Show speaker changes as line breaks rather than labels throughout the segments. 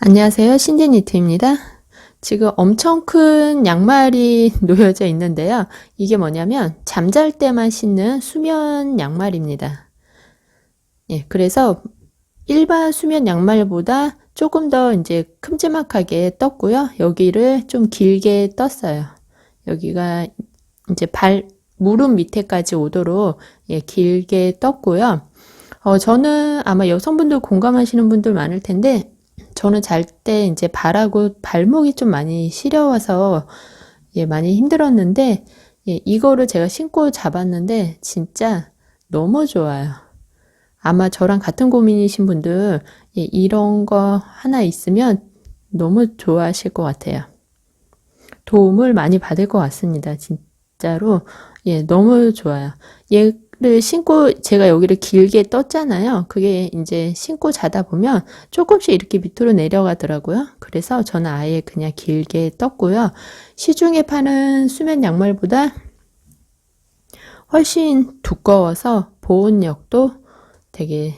안녕하세요. 신디니트입니다. 지금 엄청 큰 양말이 놓여져 있는데요. 이게 뭐냐면 잠잘 때만 신는 수면 양말입니다. 예, 그래서 일반 수면 양말보다 조금 더 이제 큼지막하게 떴고요. 여기를 좀 길게 떴어요. 여기가 이제 발, 무릎 밑에까지 오도록 예, 길게 떴고요. 어, 저는 아마 여성분들 공감하시는 분들 많을 텐데, 저는 잘 때 이제 발하고 발목이 좀 많이 시려워서 예, 많이 힘들었는데 예, 이거를 제가 신고 잡았는데 진짜 너무 좋아요. 아마 저랑 같은 고민이신 분들 예, 이런 거 하나 있으면 너무 좋아하실 것 같아요. 도움을 많이 받을 것 같습니다. 진짜로 예, 너무 좋아요. 얘 를 신고 제가 여기를 길게 떴잖아요. 그게 이제 신고 자다 보면 조금씩 이렇게 밑으로 내려가더라고요. 그래서 저는 아예 그냥 길게 떴고요. 시중에 파는 수면 양말보다 훨씬 두꺼워서 보온력도 되게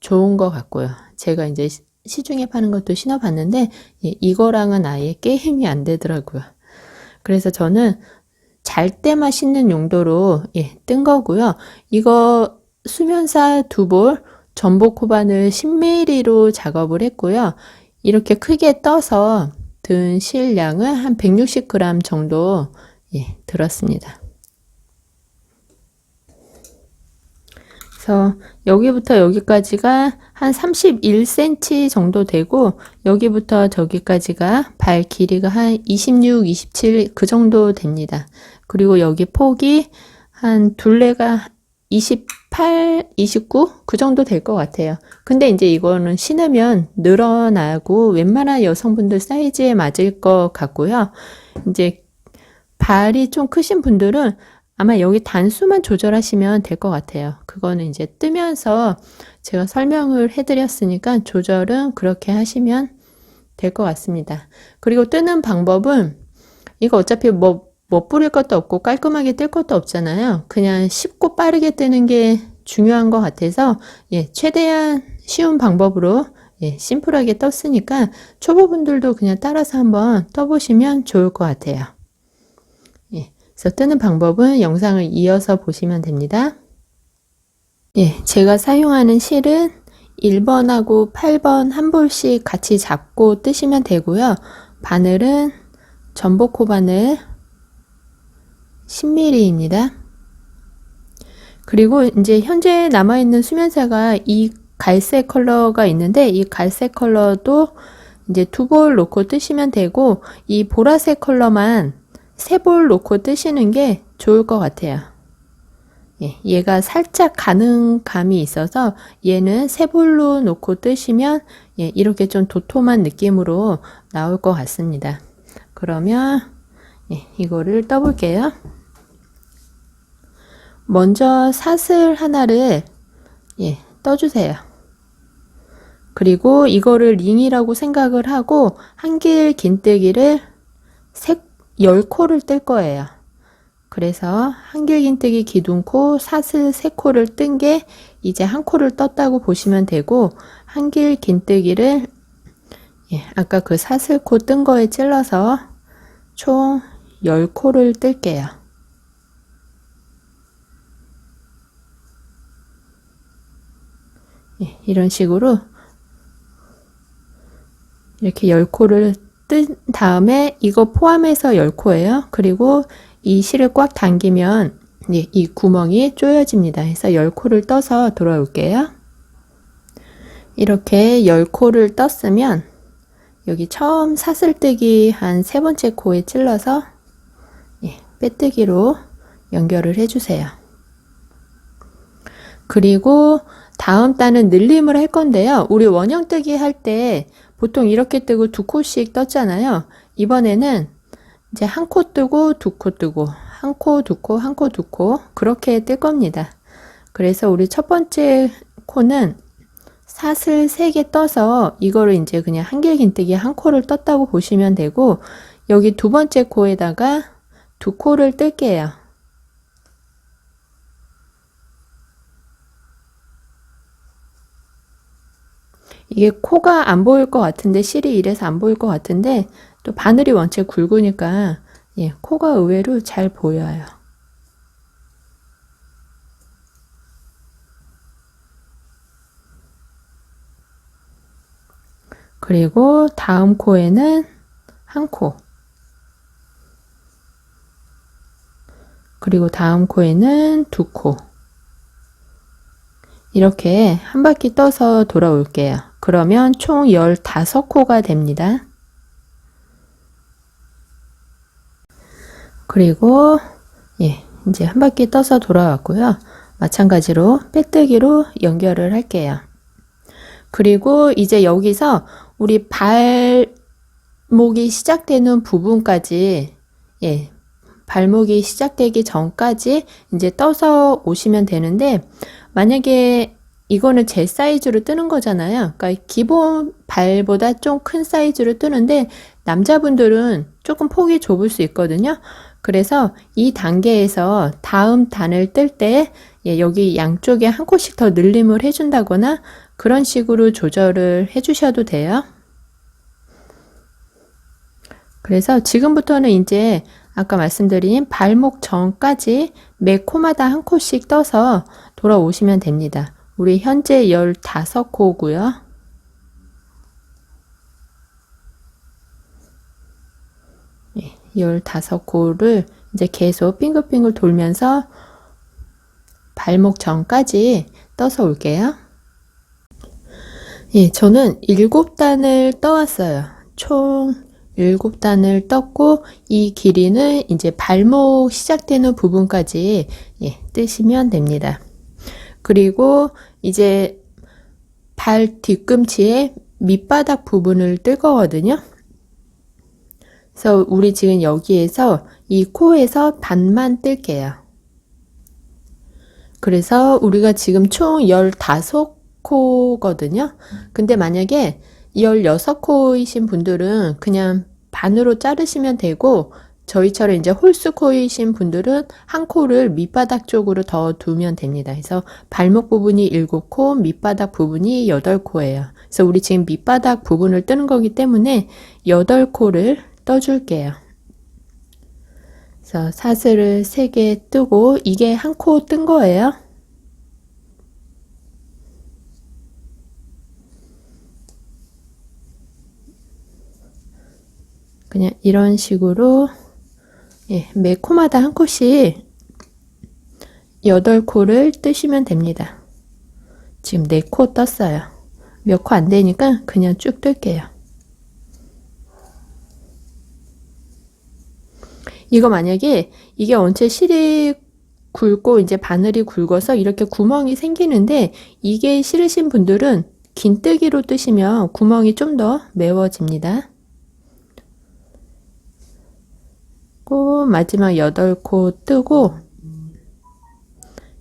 좋은 것 같고요. 제가 이제 시- 시중에 파는 것도 신어봤는데 예, 이거랑은 아예 게임이 안 되더라고요. 그래서 저는 잘 때만 신는 용도로 예, 뜬 거고요. 이거 수면사 두 볼, 전복 호반을 10mm로 작업을 했고요. 이렇게 크게 떠서 든 실량은 한 160g 정도 예, 들었습니다. 그래서 여기부터 여기까지가 한 31cm 정도 되고 여기부터 저기까지가 발 길이가 한 26, 27 그 정도 됩니다. 그리고 여기 폭이 한 둘레가 28, 29 그 정도 될 것 같아요. 근데 이제 이거는 신으면 늘어나고 웬만한 여성분들 사이즈에 맞을 것 같고요. 이제 발이 좀 크신 분들은 아마 여기 단수만 조절하시면 될 것 같아요. 그거는 이제 뜨면서 제가 설명을 해드렸으니까 조절은 그렇게 하시면 될 것 같습니다. 그리고 뜨는 방법은 이거 어차피 뭐, 뭐 뿌릴 것도 없고 깔끔하게 뜰 것도 없잖아요. 그냥 쉽고 빠르게 뜨는 게 중요한 것 같아서 예, 최대한 쉬운 방법으로 예, 심플하게 떴으니까 초보분들도 그냥 따라서 한번 떠보시면 좋을 것 같아요. 그래서 뜨는 방법은 영상을 이어서 보시면 됩니다. 예, 제가 사용하는 실은 1번하고 8번 한 볼씩 같이 잡고 뜨시면 되고요. 바늘은 전복호 바늘 10mm입니다. 그리고 이제 현재 남아있는 수면사가 이 갈색 컬러가 있는데 이 갈색 컬러도 이제 두 볼 놓고 뜨시면 되고 이 보라색 컬러만 세 볼 놓고 뜨시는 게 좋을 것 같아요. 예, 얘가 살짝 가는 감이 있어서 얘는 세 볼로 놓고 뜨시면 예, 이렇게 좀 도톰한 느낌으로 나올 것 같습니다. 그러면 예, 이거를 떠볼게요. 먼저 사슬 하나를 예, 떠주세요. 그리고 이거를 링이라고 생각을 하고 한길 긴뜨기를 색 10코를 뜰 거예요. 그래서 한길 긴뜨기 기둥코 사슬 3코를 뜬 게 이제 한 코를 떴다고 보시면 되고 한길 긴뜨기를 예, 아까 그 사슬코 뜬 거에 찔러서 총 10코를 뜰게요. 예, 이런 식으로 이렇게 10코를 뜬 다음에 이거 포함해서 10코예요. 그리고 이 실을 꽉 당기면 예, 이 구멍이 조여집니다. 그래서 10코를 떠서 돌아올게요. 이렇게 10코를 떴으면 여기 처음 사슬뜨기 한 세 번째 코에 찔러서 예, 빼뜨기로 연결을 해주세요. 그리고 다음 단은 늘림을 할 건데요. 우리 원형 뜨기 할 때 보통 이렇게 뜨고 두 코씩 떴잖아요. 이번에는 이제 한 코 뜨고 두 코 뜨고 한 코, 두 코, 한 코, 두 코 그렇게 뜰 겁니다. 그래서 우리 첫 번째 코는 사슬 세개 떠서 이거를 이제 그냥 한길긴뜨기 한 코를 떴다고 보시면 되고 여기 두 번째 코에다가 두 코를 뜰게요. 이게 코가 안 보일 것 같은데 실이 이래서 안 보일 것 같은데 또 바늘이 원체 굵으니까 예, 코가 의외로 잘 보여요. 그리고 다음 코에는 한 코. 그리고 다음 코에는 두 코. 이렇게 한 바퀴 떠서 돌아올게요. 그러면 총 15코가 됩니다. 그리고 예, 이제 한 바퀴 떠서 돌아왔고요. 마찬가지로 빼뜨기로 연결을 할게요. 그리고 이제 여기서 우리 발목이 시작되는 부분까지 예, 발목이 시작되기 전까지 이제 떠서 오시면 되는데 만약에 이거는 제 사이즈로 뜨는 거잖아요. 그러니까 기본 발보다 좀 큰 사이즈로 뜨는데 남자분들은 조금 폭이 좁을 수 있거든요. 그래서 이 단계에서 다음 단을 뜰때 예, 여기 양쪽에 한 코씩 더 늘림을 해준다거나 그런 식으로 조절을 해주셔도 돼요. 그래서 지금부터는 이제 아까 말씀드린 발목 전까지 매 코마다 한 코씩 떠서 돌아오시면 됩니다. 우리 현재 15코고요. 예, 15코를 이제 계속 빙글빙글 돌면서 발목 전까지 떠서 올게요. 예, 저는 7단을 떠왔어요. 총 7단을 떴고 이 길이는 이제 발목 시작되는 부분까지 예, 뜨시면 됩니다. 그리고 이제 발 뒤꿈치의 밑바닥 부분을 뜰 거거든요. 그래서 우리 지금 여기에서 이 코에서 반만 뜰게요. 그래서 우리가 지금 총 15코거든요. 근데 만약에 16코이신 분들은 그냥 반으로 자르시면 되고 저희처럼 이제 홀수코이신 분들은 한 코를 밑바닥 쪽으로 더 두면 됩니다. 그래서 발목 부분이 7코, 밑바닥 부분이 8코예요. 그래서 우리 지금 밑바닥 부분을 뜨는 거기 때문에 8코를 떠줄게요. 그래서 사슬을 3개 뜨고 이게 한 코 뜬 거예요. 그냥 이런 식으로 예, 매 코마다 한 코씩 8코를 뜨시면 됩니다. 지금 4코 떴어요. 몇 코 안 되니까 그냥 쭉 뜰게요. 이거 만약에 이게 원체 실이 굵고 이제 바늘이 굵어서 이렇게 구멍이 생기는데 이게 싫으신 분들은 긴 뜨기로 뜨시면 구멍이 좀 더 메워집니다. 고 마지막 8코 뜨고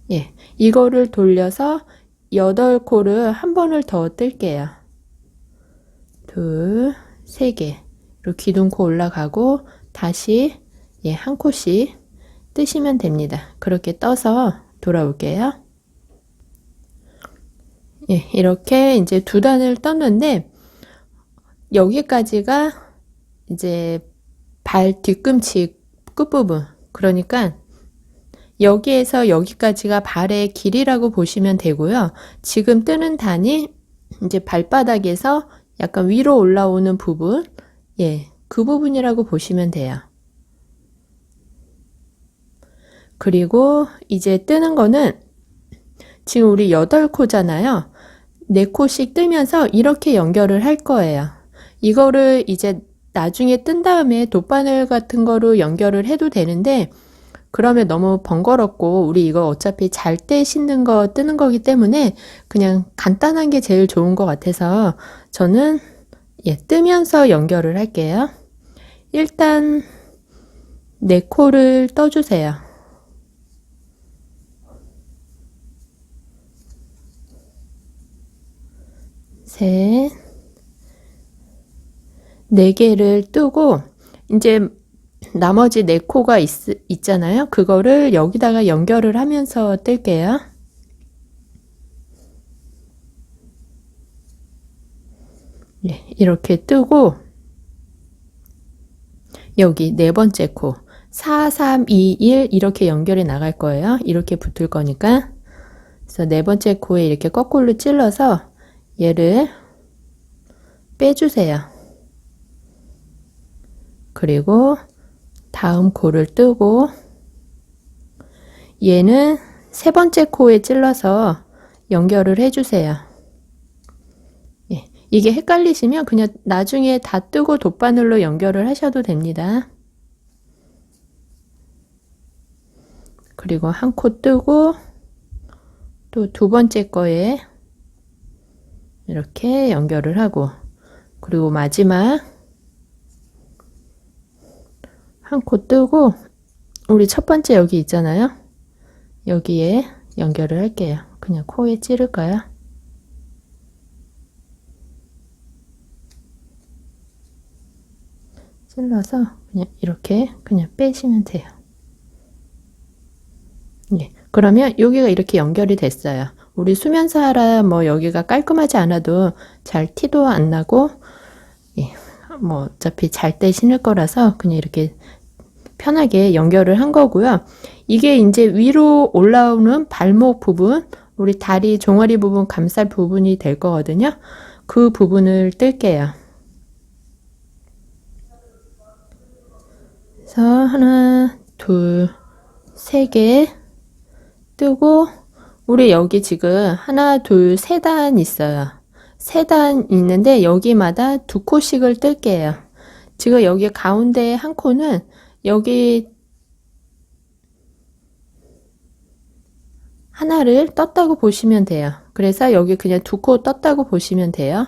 예, 이거를 돌려서 8코를 한 번을 더 뜰게요. 둘, 세 개. 그리고 기둥코 올라가고 다시 예, 한 코씩 뜨시면 됩니다. 그렇게 떠서 돌아올게요. 예, 이렇게 이제 두 단을 떴는데 여기까지가 이제 발 뒤꿈치 끝부분. 그러니까 여기에서 여기까지가 발의 길이라고 보시면 되고요. 지금 뜨는 단이 이제 발바닥에서 약간 위로 올라오는 부분, 예, 그 부분이라고 보시면 돼요. 그리고 이제 뜨는 거는 지금 우리 8코잖아요. 4코씩 뜨면서 이렇게 연결을 할 거예요. 이거를 이제 나중에 뜬 다음에 돗바늘 같은 거로 연결을 해도 되는데 그러면 너무 번거롭고 우리 이거 어차피 잘 때 신는 거 뜨는 거기 때문에 그냥 간단한 게 제일 좋은 것 같아서 저는 예, 뜨면서 연결을 할게요. 일단 네 코를 떠주세요. 셋, 4개를 뜨고 이제 나머지 4코가 있, 있잖아요. 그거를 여기다가 연결을 하면서 뜰게요. 예, 이렇게 뜨고 여기 네 번째 코 4, 3, 2, 1 이렇게 연결이 나갈 거예요. 이렇게 붙을 거니까 그래서 네 번째 코에 이렇게 거꾸로 찔러서 얘를 빼주세요. 그리고 다음 코를 뜨고 얘는 세 번째 코에 찔러서 연결을 해주세요. 예, 이게 헷갈리시면 그냥 나중에 다 뜨고 돗바늘로 연결을 하셔도 됩니다. 그리고 한 코 뜨고 또 두 번째 거에 이렇게 연결을 하고 그리고 마지막 한 코 뜨고 우리 첫 번째 여기 있잖아요. 여기에 연결을 할게요. 그냥 코에 찌를까요? 찔러서 그냥 이렇게 그냥 빼시면 돼요. 예. 그러면 여기가 이렇게 연결이 됐어요. 우리 수면사라 뭐 여기가 깔끔하지 않아도 잘 티도 안 나고 예. 뭐 어차피 잘 때 신을 거라서 그냥 이렇게 편하게 연결을 한 거고요. 이게 이제 위로 올라오는 발목 부분, 우리 다리 종아리 부분 감쌀 부분이 될 거거든요. 그 부분을 뜰게요. 그래서 하나, 둘, 세 개 뜨고 우리 여기 지금 하나, 둘, 세 단 있어요. 세 단 있는데 여기마다 두 코씩을 뜰게요. 지금 여기 가운데 한 코는 여기 하나를 떴다고 보시면 돼요. 그래서 여기 그냥 두 코 떴다고 보시면 돼요.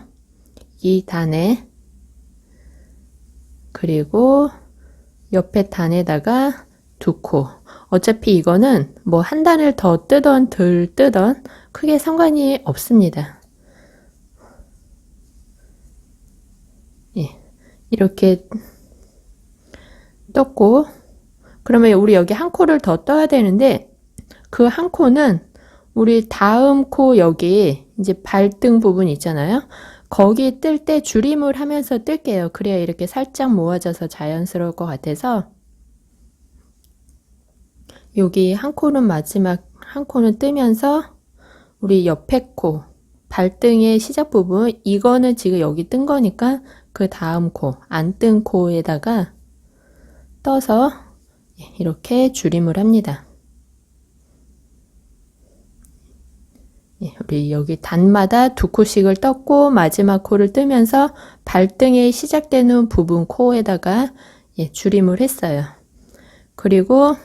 이 단에 그리고 옆에 단에다가 두 코. 어차피 이거는 뭐 한 단을 더 뜨던 덜 뜨던 크게 상관이 없습니다. 예. 이렇게 떴고 그러면 우리 여기 한 코를 더 떠야 되는데 그 한 코는 우리 다음 코 여기 이제 발등 부분 있잖아요. 거기 뜰 때 줄임을 하면서 뜰게요. 그래야 이렇게 살짝 모아져서 자연스러울 것 같아서 여기 한 코는 마지막 한 코는 뜨면서 우리 옆에 코 발등의 시작 부분 이거는 지금 여기 뜬 거니까 그 다음 코 안 뜬 코에다가 떠서 이렇게 줄임을 합니다. 예, 우리 여기 단마다 두 코씩을 떴고 마지막 코를 뜨면서 발등에 시작되는 부분 코에다가 예, 줄임을 했어요. 그리고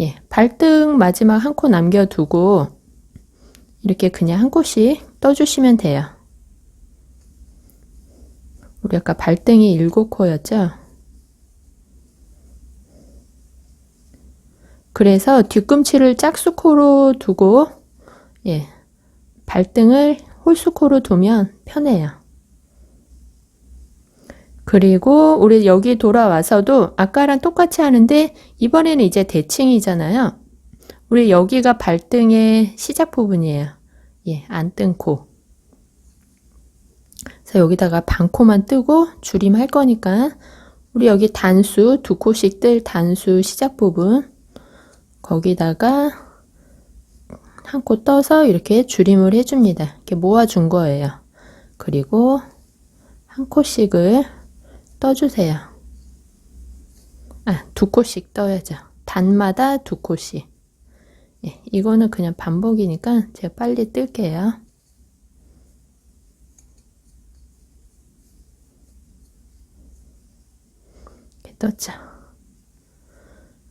예, 발등 마지막 한 코 남겨두고 이렇게 그냥 한 코씩 떠주시면 돼요. 우리 아까 발등이 일곱 코였죠? 그래서 뒤꿈치를 짝수코로 두고 예, 발등을 홀수코로 두면 편해요. 그리고 우리 여기 돌아와서도 아까랑 똑같이 하는데 이번에는 이제 대칭이잖아요. 우리 여기가 발등의 시작 부분이에요. 예, 안 뜬 코. 그래서 여기다가 반코만 뜨고 줄임 할 거니까 우리 여기 단수 두 코씩 뜰 단수 시작 부분 거기다가 한 코 떠서 이렇게 줄임을 해줍니다. 이렇게 모아준 거예요. 그리고 한 코씩을 떠주세요. 아, 두 코씩 떠야죠. 단마다 두 코씩. 예, 이거는 그냥 반복이니까 제가 빨리 뜰게요. 이렇게 떴죠.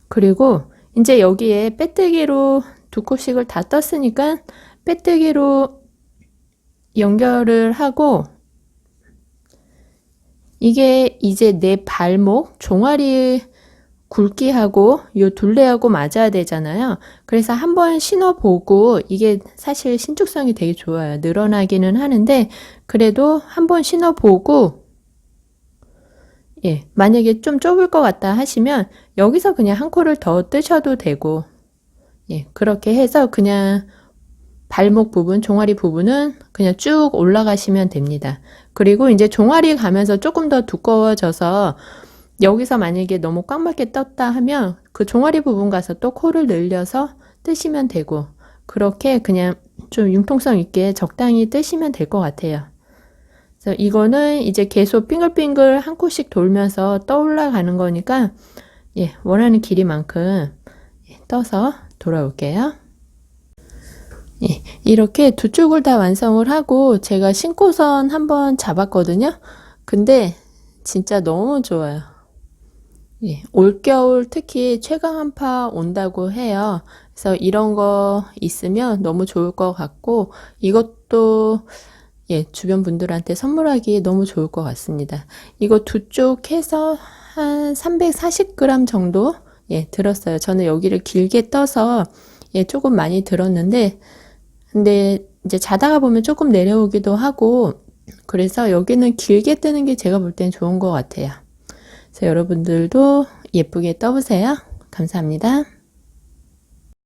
그리고 이제 여기에 빼뜨기로 두 코씩을 다 떴으니까 빼뜨기로 연결을 하고 이게 이제 내 발목 종아리 굵기하고 요 둘레하고 맞아야 되잖아요. 그래서 한번 신어보고 이게 사실 신축성이 되게 좋아요. 늘어나기는 하는데 그래도 한번 신어보고 예, 만약에 좀 좁을 것 같다 하시면 여기서 그냥 한 코를 더 뜨셔도 되고 예, 그렇게 해서 그냥 발목 부분, 종아리 부분은 그냥 쭉 올라가시면 됩니다. 그리고 이제 종아리 가면서 조금 더 두꺼워져서 여기서 만약에 너무 꽉 맞게 떴다 하면 그 종아리 부분 가서 또 코를 늘려서 뜨시면 되고 그렇게 그냥 좀 융통성 있게 적당히 뜨시면 될 것 같아요. 그래서 이거는 이제 계속 빙글빙글 한 코씩 돌면서 떠올라 가는 거니까 예, 원하는 길이만큼 예, 떠서 돌아올게요. 예, 이렇게 두 쪽을 다 완성을 하고 제가 신고선 한번 잡았거든요. 근데 진짜 너무 좋아요. 예, 올겨울 특히 최강 한파 온다고 해요. 그래서 이런 거 있으면 너무 좋을 것 같고 이것도 예, 주변 분들한테 선물하기 너무 좋을 것 같습니다. 이거 두 쪽 해서 한 340g 정도 예, 들었어요. 저는 여기를 길게 떠서 예, 조금 많이 들었는데 근데 이제 자다가 보면 조금 내려오기도 하고 그래서 여기는 길게 뜨는 게 제가 볼 땐 좋은 것 같아요. 그래서 여러분들도 예쁘게 떠보세요. 감사합니다.